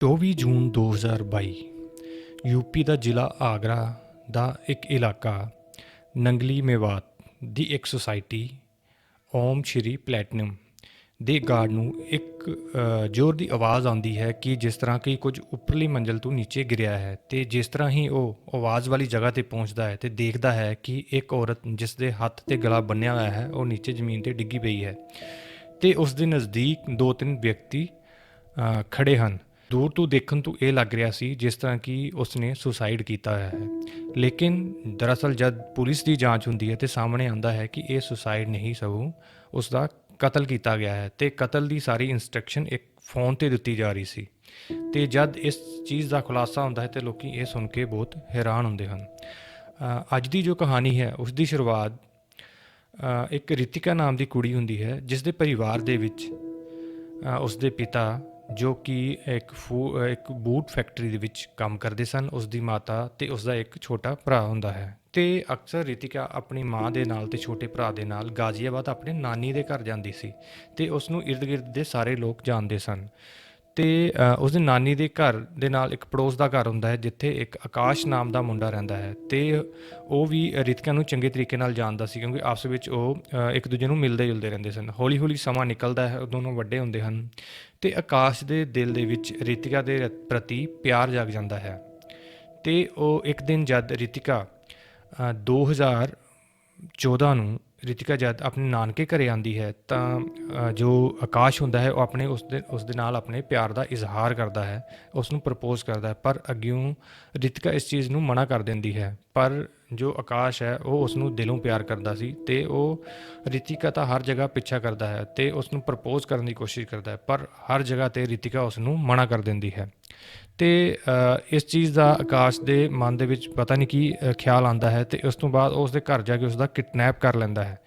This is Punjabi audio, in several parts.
24 ਜੂਨ 2022 ਯੂਪੀ ਦਾ ਜ਼ਿਲ੍ਹਾ ਆਗਰਾ ਦਾ ਇੱਕ ਇਲਾਕਾ ਨੰਗਲੀ ਮੇਵਾਤ ਦੀ ਇੱਕ ਸੁਸਾਇਟੀ ਓਮ ਸ਼੍ਰੀ ਪਲੈਟਨਮ ਦੇ ਗਾਰਡ ਨੂੰ ਇੱਕ ਜ਼ੋਰ ਦੀ ਆਵਾਜ਼ ਆਉਂਦੀ ਹੈ ਕਿ ਜਿਸ ਤਰ੍ਹਾਂ ਕਿ ਕੁਝ ਉੱਪਰਲੀ ਮੰਜ਼ਲ ਤੋਂ ਨੀਚੇ ਗਿਰਿਆ ਹੈ ਤੇ ਜਿਸ ਤਰ੍ਹਾਂ ਹੀ ਉਹ ਆਵਾਜ਼ ਵਾਲੀ ਜਗ੍ਹਾ ਤੇ ਪਹੁੰਚਦਾ ਹੈ ਤੇ ਦੇਖਦਾ ਹੈ ਕਿ ਇੱਕ ਔਰਤ ਜਿਸ ਦੇ ਹੱਥ ਤੇ ਗਲਾ ਬੰਨਿਆ ਹੋਇਆ ਹੈ ਉਹ ਨੀਚੇ ਜ਼ਮੀਨ ਤੇ ਡਿੱਗੀ ਪਈ ਹੈ ਤੇ ਉਸ ਦੇ ਨਜ਼ਦੀਕ ਦੋ ਤਿੰਨ ਵਿਅਕਤੀ ਅ, ਖੜੇ ਹਨ। ਦੂਰ ਤੋਂ ਦੇਖਣ ਤੋਂ ਇਹ ਲੱਗ ਰਿਹਾ ਸੀ ਜਿਸ ਤਰ੍ਹਾਂ ਕਿ ਉਸਨੇ ਸੁਸਾਈਡ ਕੀਤਾ ਹੋਇਆ ਹੈ। ਲੇਕਿਨ ਦਰਅਸਲ ਜਦ ਪੁਲਿਸ ਦੀ ਜਾਂਚ ਹੁੰਦੀ ਹੈ ਤੇ ਸਾਹਮਣੇ ਆਉਂਦਾ ਹੈ ਕਿ ਇਹ ਸੁਸਾਈਡ ਨਹੀਂ ਸਗੋਂ ਉਸ ਦਾ ਕਤਲ ਕੀਤਾ ਗਿਆ ਹੈ ਤੇ ਕਤਲ ਦੀ ਸਾਰੀ ਇਨਸਟਰਕਸ਼ਨ ਇੱਕ ਫੋਨ ਤੇ ਦਿੱਤੀ ਜਾ ਰਹੀ ਸੀ। ਤੇ ਜਦ ਇਸ ਚੀਜ਼ ਦਾ ਖੁਲਾਸਾ ਹੁੰਦਾ ਹੈ ਤੇ ਲੋਕੀ ਇਹ ਸੁਣ ਕੇ ਬਹੁਤ ਹੈਰਾਨ ਹੁੰਦੇ ਹਨ। ਅੱਜ ਦੀ ਜੋ ਕਹਾਣੀ ਹੈ ਉਸ ਦੀ ਸ਼ੁਰੂਆਤ ਇੱਕ ਰਿਤਿਕਾ ਨਾਮ ਦੀ ਕੁੜੀ ਹੁੰਦੀ ਹੈ ਜਿਸ ਦੇ ਪਰਿਵਾਰ ਦੇ ਵਿੱਚ ਅ, ਉਸ ਦੇ ਪਿਤਾ ਜੋ ਕਿ ਇੱਕ ਫੂ, ਇੱਕ ਬੂਟ ਫੈਕਟਰੀ ਦੇ ਵਿੱਚ ਕੰਮ ਕਰਦੇ ਸਨ ਉਸ ਦੀ ਮਾਤਾ ਤੇ ਉਸ ਦਾ ਇੱਕ ਛੋਟਾ ਭਰਾ ਹੁੰਦਾ ਹੈ। ਤੇ ਅਕਸਰ ਰਿਤਿਕਾ ਆਪਣੀ ਮਾਂ ਦੇ ਨਾਲ ਤੇ ਛੋਟੇ ਭਰਾ ਦੇ ਨਾਲ ਗਾਜ਼ੀਆਬਾਦ ਆਪਣੇ ਨਾਨੀ ਦੇ ਘਰ ਜਾਂਦੀ ਸੀ ਤੇ ਉਸ ਨੂੰ ਇਰਦ-ਗਿਰਦ ਦੇ ਸਾਰੇ ਲੋਕ ਜਾਣਦੇ ਸਨ। ਤੇ ਅ, ਉਸ ਦੀ ਨਾਨੀ ਦੇ ਘਰ ਦੇ ਨਾਲ ਇੱਕ ਪੜੋਸ ਦਾ ਘਰ ਹੁੰਦਾ ਹੈ ਜਿੱਥੇ ਇੱਕ ਆਕਾਸ਼ ਨਾਮ ਦਾ ਮੁੰਡਾ ਰਹਿੰਦਾ ਹੈ। ਤੇ ਉਹ ਵੀ ਰਿਤਿਕਾ ਨੂੰ ਚੰਗੇ ਤਰੀਕੇ ਨਾਲ ਜਾਣਦਾ ਸੀ ਕਿਉਂਕਿ ਆਪਸ ਵਿੱਚ ਉਹ ਇੱਕ ਦੂਜੇ ਨੂੰ ਮਿਲਦੇ ਜੁਲਦੇ ਰਹਿੰਦੇ ਸਨ। ਹੌਲੀ ਹੌਲੀ ਸਮਾਂ ਨਿਕਲਦਾ ਹੈ ਦੋਨੋਂ ਵੱਡੇ ਹੁੰਦੇ ਹਨ ਤੇ ਆਕਾਸ਼ ਦੇ ਦਿਲ ਦੇ ਵਿੱਚ ਰਿਤਿਕਾ ਦੇ ਪ੍ਰਤੀ ਪਿਆਰ ਜਾਗ ਜਾਂਦਾ ਹੈ। ਤੇ ਉਹ ਇੱਕ ਦਿਨ ਜਦ ਰਿਤਿਕਾ ਅ, 2014 ਨੂੰ ਰਿਤਿਕਾ ਜਦ ਆਪਣੇ ਨਾਨਕੇ ਘਰੇ ਆਂਦੀ ਹੈ ਤਾਂ ਜੋ ਆਕਾਸ਼ ਹੁੰਦਾ ਹੈ, ਉਹ ਆਪਣੇ ਉਸ ਦੇ ਉਸ ਦੇ ਨਾਲ ਆਪਣੇ ਪਿਆਰ ਦਾ ਇਜ਼ਹਾਰ ਕਰਦਾ ਹੈ ਉਸ ਨੂੰ ਪ੍ਰਪੋਜ਼ ਕਰਦਾ ਹੈ, ਪਰ ਅੱਗਿਓਂ ਰਿਤਿਕਾ ਇਸ ਚੀਜ਼ ਨੂੰ ਮਨਾ ਕਰ ਦਿੰਦੀ ਹੈ, ਪਰ ਜੋ ਆਕਾਸ਼ ਹੈ, ਉਹ ਉਸ ਨੂੰ ਦਿਲੋਂ ਪਿਆਰ ਕਰਦਾ ਸੀ ਤੇ ਉਹ ਰਿਤਿਕਾ ਤਾਂ ਹਰ ਜਗ੍ਹਾ ਪਿੱਛਾ ਕਰਦਾ ਹੈ ਤੇ ਉਸ ਨੂੰ ਪ੍ਰਪੋਜ਼ ਕਰਨ ਦੀ ਕੋਸ਼ਿਸ਼ ਕਰਦਾ ਹੈ, ਪਰ ਹਰ ਜਗ੍ਹਾ ਤੇ ਰਿਤਿਕਾ ਉਸ ਨੂੰ ਮਨਾ ਕਰ ਦਿੰਦੀ ਹੈ। ਤੇ ਇਸ ਚੀਜ਼ ਦਾ ਆਕਾਸ਼ ਦੇ ਮਨ ਦੇ ਵਿੱਚ ਪਤਾ ਨਹੀਂ ਕੀ ਖਿਆਲ ਆਂਦਾ ਹੈ ਤੇ ਉਸ ਤੋਂ ਬਾਅਦ ਉਹ ਉਸ ਦੇ ਘਰ ਜਾ ਕੇ ਉਸ ਦਾ ਕਿਡਨੈਪ ਕਰ ਲੈਂਦਾ ਹੈ।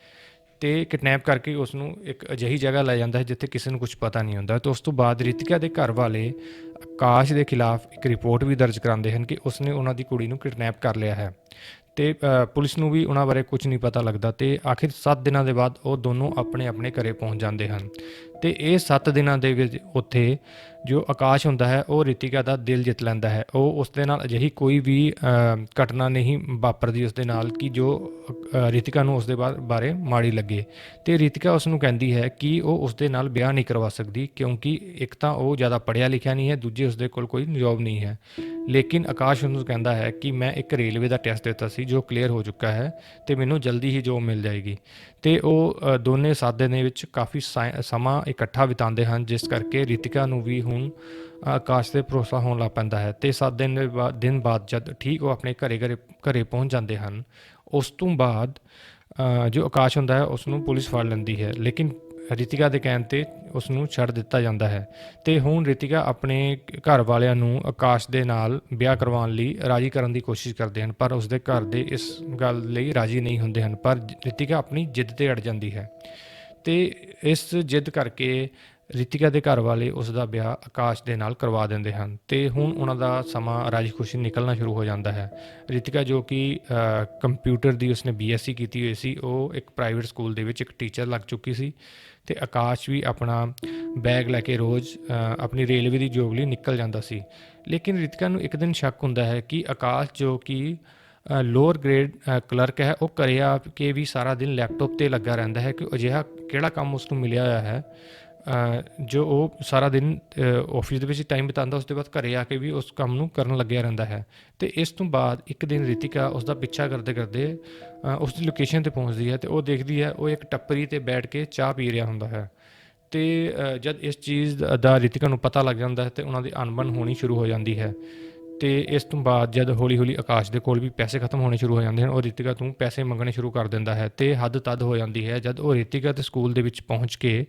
ਤੇ ਕਿਡਨੈਪ ਕਰਕੇ ਉਸ ਨੂੰ ਇੱਕ ਅਜਿਹੀ ਜਗ੍ਹਾ ਲੈ ਜਾਂਦਾ ਹੈ ਜਿੱਥੇ ਕਿਸੇ ਨੂੰ ਕੁਝ ਪਤਾ ਨਹੀਂ ਹੁੰਦਾ ਤੇ ਉਸ ਤੋਂ ਬਾਅਦ ਰਿਤਿਕਾ ਦੇ ਘਰ ਵਾਲੇ ਆਕਾਸ਼ ਦੇ ਖਿਲਾਫ ਇੱਕ ਰਿਪੋਰਟ ਵੀ ਦਰਜ ਕਰਾਉਂਦੇ ਹਨ ਕਿ ਉਸਨੇ ਉਹਨਾਂ ਦੀ ਕੁੜੀ ਨੂੰ ਕਿਡਨੈਪ ਕਰ ਲਿਆ ਹੈ। ਤੇ ਪੁਲਿਸ ਨੂੰ ਵੀ ਉਹਨਾਂ ਬਾਰੇ ਕੁਝ ਨਹੀਂ ਪਤਾ ਲੱਗਦਾ ਤੇ ਆਖਿਰ 7 ਦਿਨਾਂ ਦੇ ਬਾਅਦ ਉਹ ਦੋਨੋਂ ਆਪਣੇ ਆਪਣੇ ਘਰੇ ਪਹੁੰਚ ਜਾਂਦੇ ਹਨ। ਤੇ ਇਹ 7 ਦਿਨਾਂ ਦੇ ਵਿੱਚ ਉੱਥੇ ਜੋ ਆਕਾਸ਼ ਹੁੰਦਾ ਹੈ, ਉਹ ਰਿਤਿਕਾ ਦਾ ਦਿਲ ਜਿੱਤ ਲੈਂਦਾ ਹੈ। ਉਹ ਉਸ ਦੇ ਨਾਲ ਅਜਿਹੀ ਕੋਈ ਵੀ ਘਟਨਾ ਨਹੀਂ ਵਾਪਰਦੀ ਉਸ ਦੇ ਨਾਲ ਕਿ ਜੋ ਰਿਤਿਕਾ ਨੂੰ ਉਸ ਦੇ ਬਾਰੇ ਮਾੜੀ ਲੱਗੇ। ਤੇ ਰਿਤਿਕਾ ਉਸ ਨੂੰ ਕਹਿੰਦੀ ਹੈ ਕਿ ਉਹ ਉਸ ਦੇ ਨਾਲ ਵਿਆਹ ਨਹੀਂ ਕਰਵਾ ਸਕਦੀ ਕਿਉਂਕਿ ਇੱਕ ਤਾਂ ਉਹ ਜ਼ਿਆਦਾ ਪੜ੍ਹਿਆ ਲਿਖਿਆ ਨਹੀਂ ਹੈ, ਦੂਜੇ ਉਸ ਦੇ ਕੋਲ ਕੋਈ ਜੌਬ ਨਹੀਂ ਹੈ। ਲੇਕਿਨ ਆਕਾਸ਼ ਉਹਨੂੰ ਕਹਿੰਦਾ ਹੈ ਕਿ ਮੈਂ ਇੱਕ ਰੇਲਵੇ ਦਾ ਟੈਸਟ ਦਿੱਤਾ ਸੀ ਜੋ ਕਲੀਅਰ ਹੋ ਚੁੱਕਾ ਹੈ ਤੇ ਮੈਨੂੰ ਜਲਦੀ ਹੀ ਜੋਬ ਮਿਲ ਜਾਏਗੀ। ਤੇ ਉਹ ਦੋਨੇ ਸਾਦੇ ਦੇ ਵਿੱਚ ਕਾਫੀ ਸਾਇ- ਸਮਾਂ ਇਕੱਠਾ ਬਿਤਾਉਂਦੇ ਹਨ, ਜਿਸ ਕਰਕੇ ਰਿਤਿਕਾ ਨੂੰ ਵੀ ਹੁਣ ਆਕਾਸ਼ ਤੇ ਭਰੋਸਾ ਹੋਣ ਲੱਗ ਪੈਂਦਾ ਹੈ ਤੇ 7 ਦਿਨ ਦੇ ਬਾਅਦ ਦਿਨ ਬਾਅਦ ਜਦ ਠੀਕ ਉਹ ਆਪਣੇ ਘਰੇ ਘਰੇ ਘਰੇ ਪਹੁੰਚ ਜਾਂਦੇ ਹਨ, ਉਸ ਤੋਂ ਬਾਅਦ ਜੋ ਆਕਾਸ਼ ਹੁੰਦਾ ਹੈ ਉਸ ਨੂੰ ਪੁਲਿਸ ਫੜ ਲੈਂਦੀ ਹੈ, ਲੇਕਿਨ ਰਿਤਿਕਾ ਦੇ ਕਹਿਣ ਤੇ ਉਸ ਨੂੰ ਛੱਡ ਦਿੱਤਾ ਜਾਂਦਾ ਹੈ ਤੇ ਹੁਣ ਰਿਤਿਕਾ ਆਪਣੇ ਘਰ ਵਾਲਿਆਂ ਨੂੰ ਆਕਾਸ਼ ਦੇ ਨਾਲ ਵਿਆਹ ਕਰਵਾਉਣ ਲਈ ਰਾਜੀ ਕਰਨ ਦੀ ਕੋਸ਼ਿਸ਼ ਕਰਦੇ ਹਨ, ਪਰ ਉਸ ਦੇ ਘਰ ਦੇ ਇਸ ਗੱਲ ਲਈ ਰਾਜੀ ਨਹੀਂ ਹੁੰਦੇ ਹਨ, ਪਰ ਰਿਤਿਕਾ ਆਪਣੀ ਜਿੱਦ ਤੇ ਅੜ ਜਾਂਦੀ ਹੈ। ਤੇ ਇਸ ਜਿੱਦ ਕਰਕੇ ਰਿਤਿਕਾ ਦੇ ਘਰ ਵਾਲੇ ਉਸ ਦਾ ਵਿਆਹ ਆਕਾਸ਼ ਦੇ ਨਾਲ ਕਰਵਾ ਦਿੰਦੇ ਹਨ ਤੇ ਹੁਣ ਉਹਨਾਂ ਦਾ ਸਮਾਂ ਰਾਜੀ ਖੁਸ਼ੀ ਨਿਕਲਣਾ ਸ਼ੁਰੂ ਹੋ ਜਾਂਦਾ ਹੈ। ਰਿਤਿਕਾ ਜੋ ਕਿ ਕੰਪਿਊਟਰ ਦੀ ਉਸਨੇ ਬੀਐਸਸੀ ਕੀਤੀ ਹੋਈ ਸੀ, ਉਹ ਇੱਕ ਪ੍ਰਾਈਵੇਟ ਸਕੂਲ ਦੇ ਵਿੱਚ ਇੱਕ ਟੀਚਰ ਲੱਗ ਚੁੱਕੀ ਸੀ ਤੇ ਆਕਾਸ਼ ਵੀ ਆਪਣਾ ਬੈਗ ਲੈ ਕੇ ਰੋਜ਼ ਆਪਣੀ ਰੇਲਵੇ ਦੀ ਜੋਬ ਲਈ ਨਿਕਲ ਜਾਂਦਾ ਸੀ। ਲੇਕਿਨ ਰਿਤਿਕਾ ਨੂੰ ਇੱਕ ਦਿਨ ਸ਼ੱਕ ਹੁੰਦਾ ਹੈ ਕਿ ਆਕਾਸ਼ ਜੋ ਕਿ ਲੋਅਰ ਗ੍ਰੇਡ ਕਲਰਕ ਹੈ, ਉਹ ਘਰੇ ਆ ਕੇ ਵੀ ਸਾਰਾ ਦਿਨ ਲੈਪਟਾਪ ਤੇ ਲੱਗਾ ਰਹਿੰਦਾ ਹੈ ਕਿ ਅਜਿਹਾ ਕਿਹੜਾ ਕੰਮ ਉਸ ਨੂੰ ਮਿਲਿਆ ਹੋਇਆ ਹੈ ਜੋ ਉਹ ਸਾਰਾ ਦਿਨ ਆਫਿਸ ਦੇ ਵਿੱਚ ਟਾਈਮ ਬਿਤਾਉਂਦਾ ਉਸ ਤੋਂ ਬਾਅਦ ਘਰੇ ਆ ਕੇ ਵੀ ਉਸ ਕੰਮ ਨੂੰ ਕਰਨ ਲੱਗਿਆ ਰਹਿੰਦਾ ਹੈ। ਤੇ ਇਸ ਤੋਂ ਬਾਅਦ ਇੱਕ ਦਿਨ ਰਿਤਿਕਾ ਉਸ ਦਾ ਪਿੱਛਾ ਕਰਦੇ ਕਰਦੇ ਅ, ਉਸ ਦੀ ਲੋਕੇਸ਼ਨ ਤੇ ਪਹੁੰਚਦੀ ਹੈ ਤੇ ਉਹ ਦੇਖਦੀ ਹੈ ਉਹ ਇੱਕ ਟੱਪਰੀ ਤੇ ਬੈਠ ਕੇ ਚਾਹ ਪੀ ਰਿਹਾ ਹੁੰਦਾ ਹੈ। ਤੇ ਜਦ ਇਸ ਚੀਜ਼ ਦਾ- ਦਾ ਰਿਤਿਕਾ ਨੂੰ ਪਤਾ ਲੱਗ ਜਾਂਦਾ ਹੈ ਤੇ ਉਹਨਾਂ ਦੀ ਅਣਬਣ ਹੋਣੀ ਸ਼ੁਰੂ ਹੋ ਜਾਂਦੀ ਹੈ। ਤੇ ਇਸ ਤੋਂ ਬਾਅਦ ਜਦ ਹੌਲੀ ਹੌਲੀ ਆਕਾਸ਼ ਦੇ ਕੋਲ ਵੀ ਪੈਸੇ ਖਤਮ ਹੋਣੇ ਸ਼ੁਰੂ ਹੋ ਜਾਂਦੇ ਹਨ, ਉਹ ਰਿਤਿਕਾ ਤੋਂ ਪੈਸੇ ਮੰਗਣੇ ਸ਼ੁਰੂ ਕਰ ਦਿੰਦਾ ਹੈ ਤੇ ਹੱਦ ਤੱਦ ਹੋ ਜਾਂਦੀ ਹੈ ਜਦ ਉਹ ਰਿਤਿਕਾ ਦੇ ਸਕੂਲ ਦੇ ਵਿੱਚ ਪਹੁੰਚ ਕੇ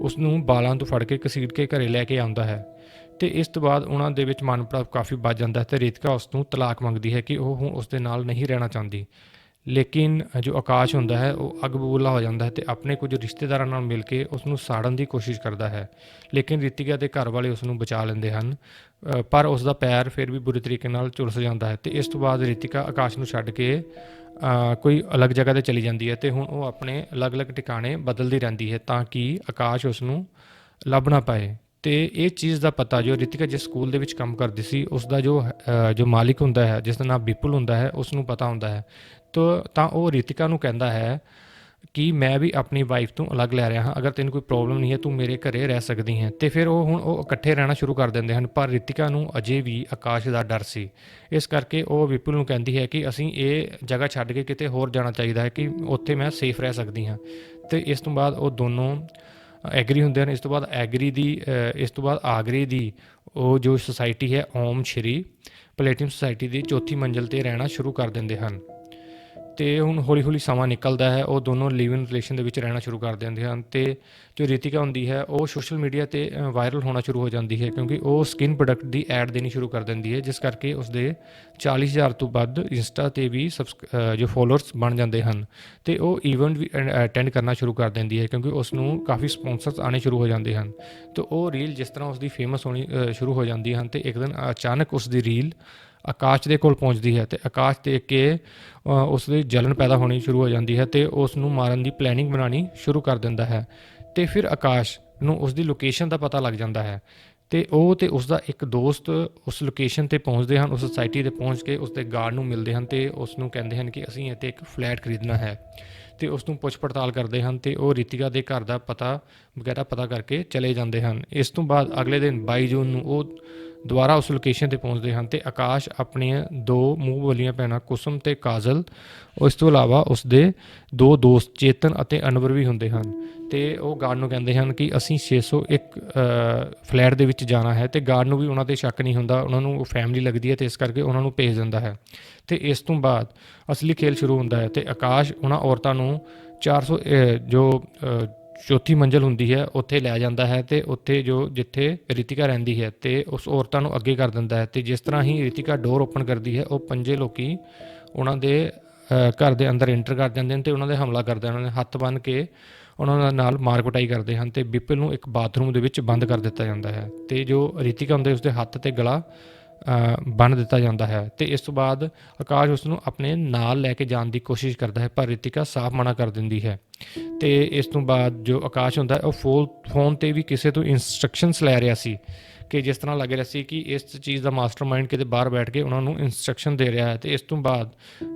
ਉਸ ਨੂੰ ਬਾਲਾਂ ਤੋਂ ਫੜ ਕੇ ਘਸੀਟ ਕੇ ਘਰੇ ਲੈ ਕੇ ਆਉਂਦਾ ਹੈ ਤੇ ਇਸ ਤੋਂ ਬਾਅਦ ਉਹਨਾਂ ਦੇ ਵਿੱਚ ਮਨਪ੍ਰਾਪ ਕਾਫੀ ਵੱਧ ਜਾਂਦਾ ਹੈ ਤੇ ਰਿਤਿਕਾ ਉਸ ਨੂੰ ਤਲਾਕ ਮੰਗਦੀ ਹੈ ਕਿ ਉਹ ਹੁਣ ਉਸ ਦੇ ਨਾਲ ਨਹੀਂ ਰਹਿਣਾ ਚਾਹੁੰਦੀ। ਲੇਕਿਨ ਜੋ ਆਕਾਸ਼ ਹੁੰਦਾ ਹੈ, ਉਹ ਅੱਗ ਬਬੂਲਾ ਹੋ ਜਾਂਦਾ ਹੈ ਤੇ ਆਪਣੇ ਕੁਝ ਰਿਸ਼ਤੇਦਾਰਾਂ ਨਾਲ ਮਿਲ ਕੇ ਉਸ ਨੂੰ ਸਾੜਨ ਦੀ ਕੋਸ਼ਿਸ਼ ਕਰਦਾ ਹੈ। ਲੇਕਿਨ ਰਿਤਿਕਾ ਦੇ ਘਰ ਵਾਲੇ ਉਸ ਨੂੰ ਬਚਾ ਲੈਂਦੇ ਹਨ ਪਰ ਉਸ ਦਾ ਪੈਰ ਫਿਰ ਵੀ ਬੁਰੇ ਤਰੀਕੇ ਨਾਲ ਝੁਲਸ ਜਾਂਦਾ ਹੈ ਤੇ ਇਸ ਤੋਂ ਬਾਅਦ ਰਿਤਿਕਾ ਆਕਾਸ਼ ਨੂੰ ਛੱਡ ਕੇ ਕੋਈ ਅਲੱਗ ਜਗ੍ਹਾ ਤੇ ਚਲੀ ਜਾਂਦੀ ਹੈ ਤੇ ਹੁਣ ਉਹ ਆਪਣੇ ਅਲੱਗ-ਅਲੱਗ ਟਿਕਾਣੇ ਬਦਲਦੀ ਰਹਿੰਦੀ ਹੈ ਤਾਂ ਕਿ ਆਕਾਸ਼ ਉਸ ਨੂੰ ਲੱਭ ਨਾ ਪਾਏ। ਤੇ ਇਹ ਚੀਜ਼ ਦਾ ਪਤਾ ਜੋ ਰਿਤਿਕਾ ਜਿਸ ਸਕੂਲ ਦੇ ਵਿੱਚ ਕੰਮ ਕਰਦੀ ਸੀ, ਉਸ ਦਾ ਜੋ ਜੋ ਮਾਲਿਕ ਹੁੰਦਾ ਹੈ, ਜਿਸ ਦਾ ਨਾਮ ਵਿਪੁਲ ਹੁੰਦਾ ਹੈ, ਉਸ ਨੂੰ ਪਤਾ ਹੁੰਦਾ ਹੈ। ਤੋ, ਤਾਂ ਉਹ ਰਿਤਿਕਾ ਨੂੰ ਕਹਿੰਦਾ ਹੈ ਕਿ ਮੈਂ ਵੀ ਆਪਣੀ ਵਾਈਫ ਤੋਂ ਅਲੱਗ ਲੈ ਰਿਹਾ ਹਾਂ, ਅਗਰ ਤੈਨੂੰ ਕੋਈ ਪ੍ਰੋਬਲਮ ਨਹੀਂ ਹੈ, ਤੂੰ ਮੇਰੇ ਘਰੇ ਰਹਿ ਸਕਦੀ ਹੈ। ਤੇ ਫਿਰ ਉਹ ਹੁਣ ਉਹ ਇਕੱਠੇ ਰਹਿਣਾ ਸ਼ੁਰੂ ਕਰ ਦਿੰਦੇ ਹਨ, ਪਰ ਰਿਤਿਕਾ ਨੂੰ ਅਜੇ ਵੀ ਆਕਾਸ਼ ਦਾ ਡਰ ਸੀ। ਇਸ ਕਰਕੇ ਉਹ ਵਿਪੁਲ ਨੂੰ ਕਹਿੰਦੀ ਹੈ ਕਿ ਅਸੀਂ ਇਹ ਜਗ੍ਹਾ ਛੱਡ ਕੇ ਕਿਤੇ ਹੋਰ ਜਾਣਾ ਚਾਹੀਦਾ ਹੈ ਕਿ ਉੱਥੇ ਮੈਂ ਸੇਫ ਰਹਿ ਸਕਦੀ ਹਾਂ। ਤੇ ਇਸ ਤੋਂ ਬਾਅਦ ਉਹ ਦੋਨੋਂ ਐਗਰੀ ਹੁੰਦੇ ਹਨ। ਇਸ ਤੋਂ ਬਾਅਦ ਐਗਰੀ ਦੀ ਇਸ ਤੋਂ ਬਾਅਦ ਆਗਰੇ ਦੀ ਉਹ ਜੋ ਸੁਸਾਇਟੀ ਹੈ ਓਮ ਸ਼੍ਰੀ ਪਲੇਟਿਨਮ ਸੁਸਾਇਟੀ ਦੀ ਚੌਥੀ ਮੰਜ਼ਲ ਤੇ ਰਹਿਣਾ ਸ਼ੁਰੂ ਕਰ ਦਿੰਦੇ ਹਨ। ਤੇ ਹੁਣ ਹੌਲੀ ਹੌਲੀ ਸਮਾਂ ਨਿਕਲਦਾ ਹੈ, ਉਹ ਦੋਨੋਂ ਲਿਵ ਇਨ ਰਿਲੇਸ਼ਨ ਦੇ ਵਿੱਚ ਰਹਿਣਾ ਸ਼ੁਰੂ ਕਰ ਦਿੰਦੇ ਹਨ ਤੇ ਜੋ ਰੀਤਿਕਾ ਹੁੰਦੀ ਹੈ, ਉਹ ਸੋਸ਼ਲ ਮੀਡੀਆ ਤੇ ਵਾਇਰਲ ਹੋਣਾ ਸ਼ੁਰੂ ਹੋ ਜਾਂਦੀ ਹੈ ਕਿਉਂਕਿ ਉਹ ਸਕਿਨ ਪ੍ਰੋਡਕਟ ਦੀ ਐਡ ਦੇਣੀ ਸ਼ੁਰੂ ਕਰ ਦਿੰਦੀ ਹੈ, ਜਿਸ ਕਰਕੇ ਉਸਦੇ 40000 ਤੋਂ ਵੱਧ ਇੰਸਟਾ ਤੇ ਵੀ subsc- ਜੋ ਫੋਲੋਅਰਸ ਬਣ ਜਾਂਦੇ ਹਨ ਤੇ ਉਹ ਇਵੈਂਟ ਵੀ ਅਟੈਂਡ ਕਰਨਾ ਸ਼ੁਰੂ ਕਰ ਦਿੰਦੀ ਹੈ ਕਿਉਂਕਿ ਉਸ ਨੂੰ ਕਾਫੀ ਸਪਾਂਸਰਸ ਆਣੇ ਸ਼ੁਰੂ ਹੋ ਜਾਂਦੇ ਹਨ। ਤੇ ਉਹ ਰੀਲ ਜਿਸ ਤਰ੍ਹਾਂ ਉਸਦੀ ਫੇਮਸ ਹੋਣੀ ਸ਼ੁਰੂ ਹੋ ਜਾਂਦੀ ਹਨ ਤੇ ਇੱਕ ਦਿਨ ਅਚਾਨਕ ਉਸ ਦੀ ਰੀਲ ਆਕਾਸ਼ ਦੇ ਕੋਲ ਪਹੁੰਚਦੀ ਹੈ ਤੇ ਆਕਾਸ਼ ਦੇਖ ਕੇ ਅ, ਉਸ ਦੇ ਜਲਨ ਪੈਦਾ ਹੋਣੀ ਸ਼ੁਰੂ ਹੋ ਜਾਂਦੀ ਹੈ ਤੇ ਉਸ ਨੂੰ ਮਾਰਨ ਦੀ ਪਲੈਨਿੰਗ ਬਣਾਉਣੀ ਸ਼ੁਰੂ ਕਰ ਦਿੰਦਾ ਹੈ ਤੇ ਫਿਰ ਆਕਾਸ਼ ਨੂੰ ਉਸ ਦੀ ਲੋਕੇਸ਼ਨ ਦਾ ਪਤਾ ਲੱਗ ਜਾਂਦਾ ਹੈ ਤੇ ਉਹ ਤੇ ਉਸ ਦਾ ਇੱਕ ਦੋਸਤ ਉਸ ਲੋਕੇਸ਼ਨ ਤੇ ਪਹੁੰਚਦੇ ਹਨ ਉਸ ਸੁਸਾਇਟੀ ਤੇ ਪਹੁੰਚ ਕੇ ਉਸ ਦੇ ਗਾਰਡ ਨੂੰ ਮਿਲਦੇ ਹਨ ਤੇ ਉਸ ਨੂੰ ਕਹਿੰਦੇ ਹਨ ਕਿ ਅਸੀਂ ਇੱਥੇ ਇੱਕ ਫਲੈਟ ਖਰੀਦਣਾ ਹੈ ਤੇ ਉਸ ਨੂੰ ਪੁੱਛ ਪੜਤਾਲ ਕਰਦੇ ਹਨ ਤੇ ਉਹ ਰਿਤਿਕਾ ਦੇ ਘਰ ਦਾ ਪਤਾ ਵਗੈਰਾ ਪਤਾ ਕਰਕੇ ਚਲੇ ਜਾਂਦੇ ਹਨ। ਇਸ ਤੋਂ ਬਾਅਦ ਅਗਲੇ ਦਿਨ 22 ਜੂਨ ਨੂੰ ਉਹ ਦੁਬਾਰਾ ਉਸ ਲੋਕੇਸ਼ਨ ਤੇ ਪਹੁੰਚਦੇ ਹਨ ਤੇ ਆਕਾਸ਼ ਆਪਣੀਆਂ ਦੋ ਮੂੰਹ ਬੋਲੀਆਂ ਭੈਣਾਂ ਕੁਸਮ ਤੇ ਕਾਜਲ ਉਸ ਤੋਂ ਇਲਾਵਾ ਉਸ ਦੇ ਦੋ ਦੋਸਤ ਚੇਤਨ ਅਤੇ ਅਨਵਰ ਵੀ ਹੁੰਦੇ ਹਨ। ਤੇ ਉਹ ਗਾਰਡ ਨੂੰ ਕਹਿੰਦੇ ਹਨ ਕਿ ਅਸੀਂ 601 ਅ, ਫਲੈਟ ਦੇ ਵਿੱਚ ਜਾਣਾ ਹੈ ਤੇ ਗਾਰਡ ਨੂੰ ਵੀ ਉਹਨਾਂ ਤੇ ਸ਼ੱਕ ਨਹੀਂ ਹੁੰਦਾ ਉਹਨਾਂ ਨੂੰ ਉਹ ਫੈਮਿਲੀ ਲੱਗਦੀ ਹੈ ਤੇ ਇਸ ਕਰਕੇ ਉਹਨਾਂ ਨੂੰ ਭੇਜ ਦਿੰਦਾ ਹੈ। ਤੇ ਇਸ ਤੋਂ ਬਾਅਦ ਅਸਲੀ ਖੇਲ ਸ਼ੁਰੂ ਹੁੰਦਾ ਹੈ ਤੇ ਆਕਾਸ਼ ਉਹਨਾਂ ਔਰਤਾਂ ਨੂੰ 400 ਅ, ਜੋ ਚੌਥੀ ਮੰਜ਼ਲ ਹੁੰਦੀ ਹੈ, ਉੱਥੇ ਲੈ ਜਾਂਦਾ ਹੈ ਤੇ ਉੱਥੇ ਜੋ ਜਿੱਥੇ ਰਿਤਿਕਾ ਰਹਿੰਦੀ ਹੈ ਤੇ ਉਸ ਔਰਤਾਂ ਨੂੰ ਅੱਗੇ ਕਰ ਦਿੰਦਾ ਹੈ ਤੇ ਜਿਸ ਤਰ੍ਹਾਂ ਹੀ ਰਿਤਿਕਾ ਡੋਰ ਓਪਨ ਕਰਦੀ ਹੈ, ਉਹ ਪੰਜੇ ਲੋਕੀ ਉਹਨਾਂ ਦੇ ਘਰ ਦੇ ਅੰਦਰ ਐਂਟਰ ਕਰ ਜਾਂਦੇ ਹਨ ਤੇ ਉਹਨਾਂ ਦੇ ਹਮਲਾ ਕਰਦੇ ਉਹਨਾਂ ਨੇ ਹੱਥ ਬੰਨ ਕੇ ਉਹਨਾਂ ਨਾਲ ਮਾਰ ਕੁਟਾਈ ਕਰਦੇ ਹਨ ਤੇ ਬਿਪਲ ਨੂੰ ਇੱਕ ਬਾਥਰੂਮ ਦੇ ਵਿੱਚ ਬੰਦ ਕਰ ਦਿੱਤਾ ਜਾਂਦਾ ਹੈ ਤੇ ਜੋ ਰਿਤਿਕਾ ਹੁੰਦੇ, ਉਸਦੇ ਹੱਥ ਤੇ ਗਲਾ ਅ, ਦਿੱਤਾ ਜਾਂਦਾ ਹੈ ਤੇ ਇਸ ਤੋਂ ਬਾਅਦ ਆਕਾਸ਼ ਉਸ ਨੂੰ ਆਪਣੇ ਨਾਲ ਲੈ ਕੇ ਜਾਣ ਦੀ ਕੋਸ਼ਿਸ਼ ਕਰਦਾ ਹੈ ਪਰ ਰਿਤਿਕਾ ਸਾਫ਼ ਮਨਾ ਕਰ ਦਿੰਦੀ ਹੈ। ਤੇ ਇਸ ਤੋਂ ਬਾਅਦ ਜੋ ਆਕਾਸ਼ ਹੁੰਦਾ ਉਹ ਫੋਨ ਫੋਨ ਤੇ ਵੀ ਕਿਸੇ ਤੋਂ ਇਨਸਟਰਕਸ਼ਨਸ ਲੈ ਰਿਹਾ ਸੀ ਕਿ ਜਿਸ ਤਰ੍ਹਾਂ ਲੱਗ ਰਿਹਾ ਸੀ ਕਿ ਇਸ ਚੀਜ਼ ਦਾ ਮਾਸਟਰਮਾਈਂਡ ਕਿਤੇ ਬਾਹਰ ਬੈਠ ਕੇ ਉਹਨਾਂ ਨੂੰ ਇਨਸਟਰਕਸ਼ਨ ਦੇ ਰਿਹਾ ਹੈ ਤੇ ਇਸ ਤੋਂ ਬਾਅਦ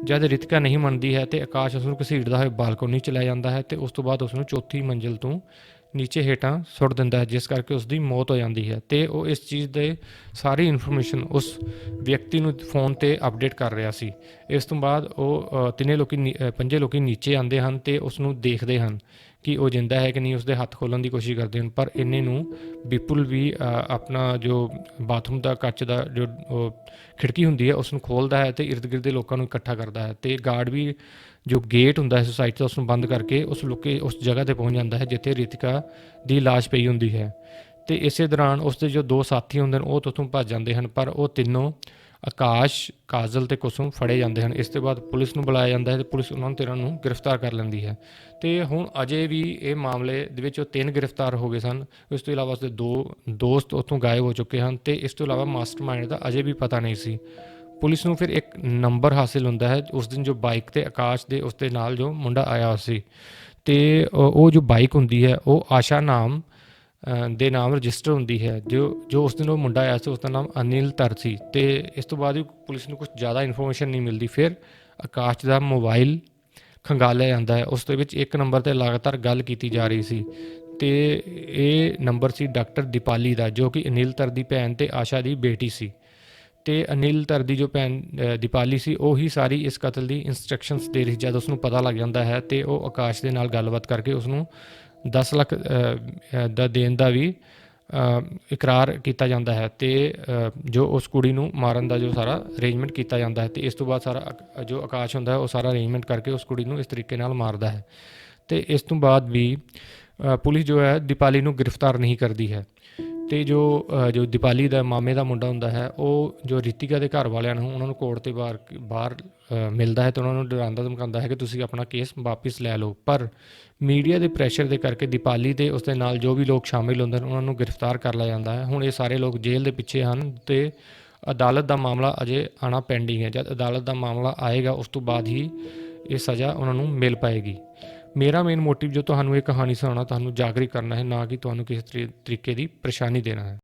ਜਦ ਰਿਤਿਕਾ ਨਹੀਂ ਮੰਨਦੀ ਹੈ ਤੇ ਆਕਾਸ਼ ਉਸ ਨੂੰ ਘਸੀੜਦਾ ਹੋਇਆ ਬਾਲਕੋਨੀ ਚ ਲੈ ਜਾਂਦਾ ਹੈ ਤੇ ਉਸ ਤੋਂ ਬਾਅਦ ਉਸ ਨੂੰ ਚੌਥੀ ਮੰਜ਼ਿਲ ਤੋਂ ਨੀਚੇ ਹੇਠਾਂ ਸੁੱਟ ਦਿੰਦਾ ਹੈ, ਜਿਸ ਕਰਕੇ ਉਸ ਦੀ ਮੌਤ ਹੋ ਜਾਂਦੀ ਹੈ ਤੇ ਉਹ ਇਸ ਚੀਜ਼ ਦੇ ਸਾਰੀ ਇਨਫੋਰਮੇਸ਼ਨ ਉਸ ਵਿਅਕਤੀ ਨੂੰ ਫੋਨ ਤੇ ਅਪਡੇਟ ਕਰ ਰਿਹਾ ਸੀ। ਇਸ ਤੋਂ ਬਾਅਦ ਉਹ ਤਿੰਨੇ ਲੋਕੀ ਨੀ- ਪੰਜੇ ਲੋਕੀ ਨੀਚੇ ਆਉਂਦੇ ਹਨ ਤੇ ਉਸ ਨੂੰ ਦੇਖਦੇ ਹਨ। ਕਿ ਉਹ ਜਿੰਦਾ ਹੈ ਕਿ ਨਹੀਂ, ਉਸਦੇ ਹੱਥ ਖੋਲਣ ਦੀ ਕੋਸ਼ਿਸ਼ ਕਰਦੇ ਹਨ। ਪਰ ਇੰਨੇ ਨੂੰ ਵਿਪੁਲ ਵੀ ਆਪਣਾ ਜੋ ਬਾਥਰੂਮ ਦਾ, ਕੱਚ ਦਾ ਜੋ ਉਹ ਖਿੜਕੀ ਹੁੰਦੀ ਹੈ ਉਸ ਨੂੰ ਖੋਲਦਾ ਹੈ ਤੇ ਇਰਦ ਗਿਰਦ ਦੇ ਲੋਕਾਂ ਨੂੰ ਇਕੱਠਾ ਕਰਦਾ ਹੈ ਤੇ ਗਾਰਡ ਵੀ ਜੋ ਗੇਟ ਹੁੰਦਾ ਹੈ ਸੁਸਾਇਟੀ ਦਾ ਉਸ ਨੂੰ ਬੰਦ ਕਰਕੇ ਉਸ ਲੋਕੇ, ਉਸ ਜਗ੍ਹਾ ਤੇ ਪਹੁੰਚ ਜਾਂਦਾ ਹੈ ਜਿੱਥੇ ਰਿਤਿਕਾ ਦੀ ਲਾਸ਼ ਪਈ ਹੁੰਦੀ ਹੈ। ਤੇ ਇਸੇ ਦੌਰਾਨ ਉਸ ਦੇ ਜੋ ਦੋ ਸਾਥੀ ਹੁੰਦੇ ਨੇ ਉਹ ਤੋਂ ਭੱਜ ਜਾਂਦੇ ਹਨ, ਪਰ ਉਹ ਤਿੰਨੋਂ ਆਕਾਸ਼, ਕਾਜਲ ਤੇ ਕੁਸੁਮ ਫੜੇ ਜਾਂਦੇ ਹਨ। ਇਸ ਤੋਂ ਬਾਅਦ ਪੁਲਿਸ ਨੂੰ ਬੁਲਾਇਆ ਜਾਂਦਾ ਹੈ ਤੇ ਪੁਲਿਸ ਉਹਨਾਂ ਨੂੰ ਤਿੰਨਾਂ ਨੂੰ ਗ੍ਰਿਫਤਾਰ ਕਰ ਲੈਂਦੀ ਹੈ। ਤੇ ਹੁਣ ਅਜੇ ਵੀ ਇਹ ਮਾਮਲੇ ਦੇ ਵਿੱਚ ਉਹ ਤਿੰਨ ਗ੍ਰਿਫਤਾਰ ਹੋ ਗਏ ਸਨ। ਇਸ ਤੋਂ ਇਲਾਵਾ ਉਸਦੇ ਦੋ ਦੋਸਤ ਉੱਥੋਂ ਗਾਇਬ ਹੋ ਚੁੱਕੇ ਹਨ ਤੇ ਇਸ ਤੋਂ ਇਲਾਵਾ ਮਾਸਟਰਮਾਈਂਡ ਦਾ ਅਜੇ ਵੀ ਪਤਾ ਨਹੀਂ ਸੀ। ਪੁਲਿਸ ਨੂੰ ਫਿਰ ਇੱਕ ਨੰਬਰ ਹਾਸਿਲ ਹੁੰਦਾ ਹੈ। ਉਸ ਦਿਨ ਜੋ ਬਾਈਕ ਤੇ ਆਕਾਸ਼ ਦੇ ਉਸ ਦੇ ਨਾਲ ਜੋ ਮੁੰਡਾ ਆਇਆ ਸੀ ਤੇ ਉਹ ਜੋ ਬਾਈਕ ਹੁੰਦੀ ਹੈ, ਉਹ ਆਸ਼ਾ ਨਾਮ ਦੇ ਨਾਮ ਰਜਿਸਟਰ ਹੁੰਦੀ ਹੈ। ਜੋ ਜੋ ਉਸ ਦਿਨ ਉਹ ਮੁੰਡਾ ਆਇਆ ਸੀ, ਉਸ ਦਾ ਨਾਮ ਅਨਿਲ ਧਰ ਸੀ। ਤੇ ਇਸ ਤੋਂ ਬਾਅਦ ਵੀ ਪੁਲਿਸ ਨੂੰ ਕੁਝ ਜ਼ਿਆਦਾ ਇਨਫੋਰਮੇਸ਼ਨ ਨਹੀਂ ਮਿਲਦੀ। ਫਿਰ ਆਕਾਸ਼ ਦਾ ਮੋਬਾਈਲ ਖੰਗਾਲਿਆ ਜਾਂਦਾ ਹੈ। ਉਸ ਦੇ ਵਿੱਚ ਇੱਕ ਨੰਬਰ ਤੇ ਲਗਾਤਾਰ ਗੱਲ ਕੀਤੀ ਜਾ ਰਹੀ ਸੀ। ਤੇ ਇਹ ਨੰਬਰ ਸੀ ਡਾਕਟਰ ਦੀਪਾਲੀ ਦਾ, ਜੋ ਕਿ ਅਨਿਲ ਧਰ ਦੀ ਭੈਣ ਤੇ ਆਸ਼ਾ ਦੀ ਬੇਟੀ ਸੀ। ਤੇ ਅਨਿਲ ਧਰ ਦੀ ਜੋ ਭੈਣ ਦੀਪਾਲੀ ਸੀ, ਉਹ ਹੀ ਸਾਰੀ ਇਸ ਕਤਲ ਦੀ ਇਨਸਟਰਕਸ਼ਨਸ ਦੇ ਰਹੀ, ਜਦ ਉਸ ਨੂੰ ਪਤਾ ਲੱਗ ਜਾਂਦਾ ਹੈ ਤੇ ਉਹ ਆਕਾਸ਼ ਦੇ ਨਾਲ ਗੱਲਬਾਤ ਕਰਕੇ ਉਸ ਨੂੰ 10 ਲੱਖ ਦਾ ਦੇਣ ਦਾ ਵੀ ਇਕਰਾਰ ਕੀਤਾ ਜਾਂਦਾ ਹੈ ਤੇ ਜੋ ਉਸ ਕੁੜੀ ਨੂੰ ਮਾਰਨ ਦਾ ਜੋ ਸਾਰਾ ਅਰੇਂਜਮੈਂਟ ਕੀਤਾ ਜਾਂਦਾ ਹੈ ਤੇ ਇਸ ਤੋਂ ਬਾਅਦ ਸਾਰਾ ਜੋ ਆਕਾਸ਼ ਹੁੰਦਾ ਹੈ ਉਹ ਸਾਰਾ ਅਰੇਂਜਮੈਂਟ ਕਰਕੇ ਉਸ ਕੁੜੀ ਨੂੰ ਇਸ ਤਰੀਕੇ ਨਾਲ ਮਾਰਦਾ ਹੈ। ਤੇ ਇਸ ਤੋਂ ਬਾਅਦ ਵੀ ਪੁਲਿਸ ਜੋ ਹੈ ਦੀਪਾਲੀ ਨੂੰ ਗ੍ਰਿਫਤਾਰ ਨਹੀਂ ਕਰਦੀ ਹੈ। ਤੇ ਜੋ ਜੋ ਦੀਪਾਲੀ ਦਾ ਮਾਮੇ ਦਾ ਮੁੰਡਾ ਹੁੰਦਾ ਹੈ, ਉਹ ਜੋ ਰਿਤਿਕਾ ਦੇ ਘਰ ਵਾਲਿਆਂ ਨੂੰ ਉਹਨਾਂ ਨੂੰ ਕੋਰਟ ਤੇ ਬਾਹਰ ਬਾਹਰ ਮਿਲਦਾ ਹੈ ਤੇ ਉਹਨਾਂ ਨੂੰ ਡਰਾਉਂਦਾ ਧਮਕਾਉਂਦਾ ਹੈ ਕਿ ਤੁਸੀਂ ਆਪਣਾ ਕੇਸ ਵਾਪਿਸ ਲੈ ਲਓ। ਪਰ ਮੀਡੀਆ ਦੇ ਪ੍ਰੈਸ਼ਰ ਦੇ ਕਰਕੇ ਦੀਪਾਲੀ ਤੇ ਉਸ ਦੇ ਨਾਲ ਜੋ ਵੀ ਲੋਕ ਸ਼ਾਮਿਲ ਹੁੰਦੇ ਨੇ, ਉਹਨਾਂ ਨੂੰ ਗ੍ਰਿਫਤਾਰ ਕਰ ਲਿਆ ਜਾਂਦਾ ਹੈ। ਹੁਣ ਇਹ ਸਾਰੇ ਲੋਕ ਜੇਲ੍ਹ ਦੇ ਪਿੱਛੇ ਹਨ ਤੇ ਅਦਾਲਤ ਦਾ ਮਾਮਲਾ ਅਜੇ ਆਣਾ ਪੈਂਡਿੰਗ ਹੈ। ਜਦ ਅਦਾਲਤ ਦਾ ਮਾਮਲਾ ਆਏਗਾ, ਉਸ ਤੋਂ ਬਾਅਦ ਹੀ ਇਹ ਸਜ਼ਾ ਉਹਨਾਂ ਨੂੰ ਮਿਲ ਪਾਏਗੀ। ਮੇਰਾ ਮੇਨ ਮੋਟਿਵ ਜੋ ਤੁਹਾਨੂੰ ਇਹ ਕਹਾਣੀ ਸੁਣਾਉਣਾ, ਤੁਹਾਨੂੰ ਜਾਗਰਿਕ ਕਰਨਾ ਹੈ, ਨਾ ਕਿ ਤੁਹਾਨੂੰ ਕਿਸੇ ਤਰੀ- ਤਰੀਕੇ ਦੀ ਪਰੇਸ਼ਾਨੀ ਦੇਣਾ ਹੈ।